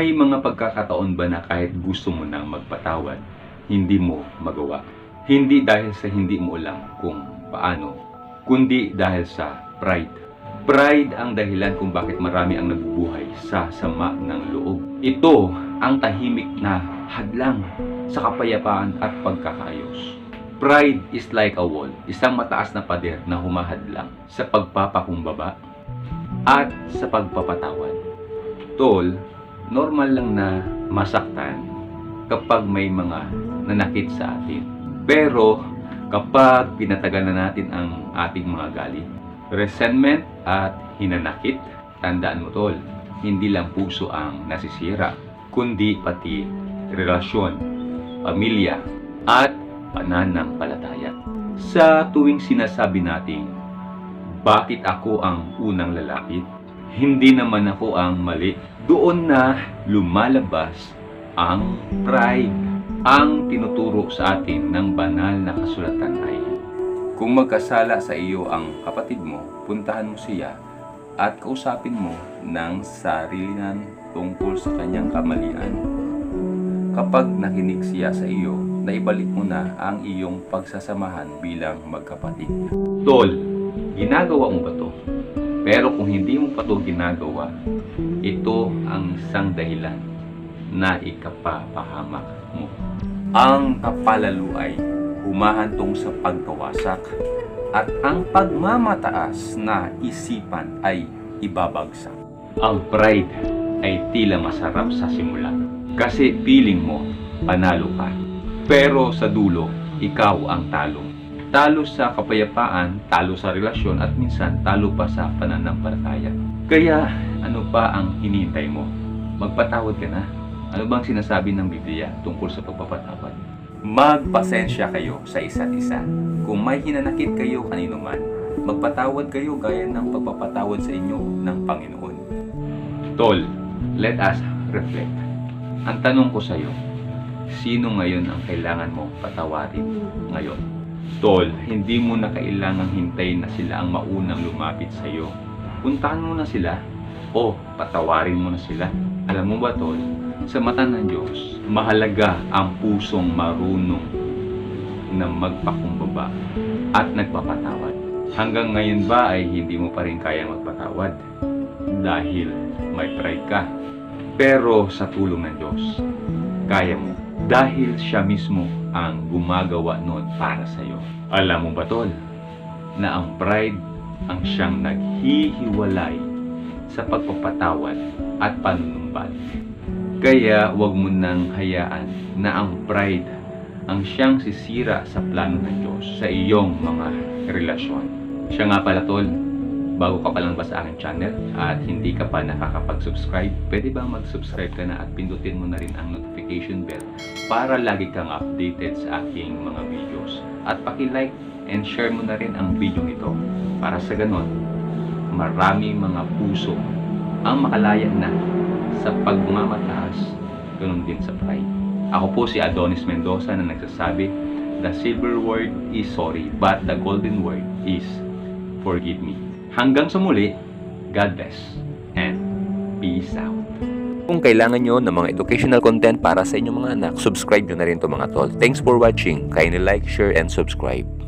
May mga pagkakataon ba na kahit gusto mo nang magpatawad, hindi mo magawa? Hindi dahil sa hindi mo alam kung paano, kundi dahil sa pride. Pride ang dahilan kung bakit marami ang nabubuhay sa sama ng loob. Ito ang tahimik na hadlang sa kapayapaan at pagkakaayos. Pride is like a wall, isang mataas na pader na humahadlang sa pagpapakumbaba at sa pagpapatawad. Tol, normal lang na masaktan kapag may mga nanakit sa atin. Pero kapag pinatagal na natin ang ating mga galit, resentment at hinanakit, tandaan mo tol, hindi lang puso ang nasisira, kundi pati relasyon, pamilya, at pananampalataya. Sa tuwing sinasabi nating, bakit ako ang unang lalapit? Hindi naman ako ang mali. Doon na lumalabas ang pride. Ang tinuturo sa atin ng banal na kasulatan ay, kung magkasala sa iyo ang kapatid mo, puntahan mo siya at kausapin mo ng sarilinan tungkol sa kanyang kamalian. Kapag nakinig siya sa iyo, naibalik mo na ang iyong pagsasamahan bilang magkapatid. Tol, ginagawa mo ba to? Pero kung hindi mo pa ginagawa, ito ang isang dahilan na ikapapahamak mo. Ang kapalalo ay humahantong sa pagkawasak at ang pagmamataas na isipan ay ibabagsak. Ang pride ay tila masarap sa simula kasi feeling mo panalo ka. Pero sa dulo, ikaw ang talo. Talo sa kapayapaan, talo sa relasyon at minsan talo pa sa pananampalataya. Kaya ano pa ang hinihintay mo? Magpatawad ka na. Ano bang sinasabi ng Biblia tungkol sa pagpapatawad? Magpasensya kayo sa isa't isa. Kung may hinanakit kayo kanino man, magpatawad kayo gaya ng pagpapatawad sa inyo ng Panginoon. Tol, let us reflect. Ang tanong ko sa iyo, sino ngayon ang kailangan mong patawarin ngayon? Tol, hindi mo na kailangang hintayin na sila ang maunang lumapit sa iyo. Puntahan mo na sila o patawarin mo na sila. Alam mo ba, Tol, sa mata ng Diyos, mahalaga ang pusong marunong na magpakumbaba at nagpapatawad. Hanggang ngayon ba ay hindi mo pa rin kaya magpatawad dahil may pride ka. Pero sa tulong ng Diyos, kaya mo. Dahil siya mismo ang gumagawa noon para sa iyo. Alam mo ba, Tol, na ang pride ang siyang naghihiwalay sa pagpapatawad at panunumbal. Kaya wag mo nang hayaan na ang pride ang siyang sisira sa plano ng Diyos sa iyong mga relasyon. Siya nga pala tol, bago ka pa lang ba sa aking channel at hindi ka pa nakakapag-subscribe, pwede ba mag-subscribe ka na at pindutin mo na rin ang notification bell para lagi kang updated sa aking mga videos. At paki-like and share mo na rin ang video ito para sa ganon, marami mga puso ang makalaya na sa pagmamataas, ganun din sa pride. Ako po si Adonis Mendoza na nagsasabi, The silver word is sorry, but the golden word is forgive me. Hanggang sa muli, God bless and peace out. Kung kailangan nyo ng mga educational content para sa inyong mga anak, subscribe nyo na rin to mga tol. Thanks for watching. Kindly like, share, and subscribe.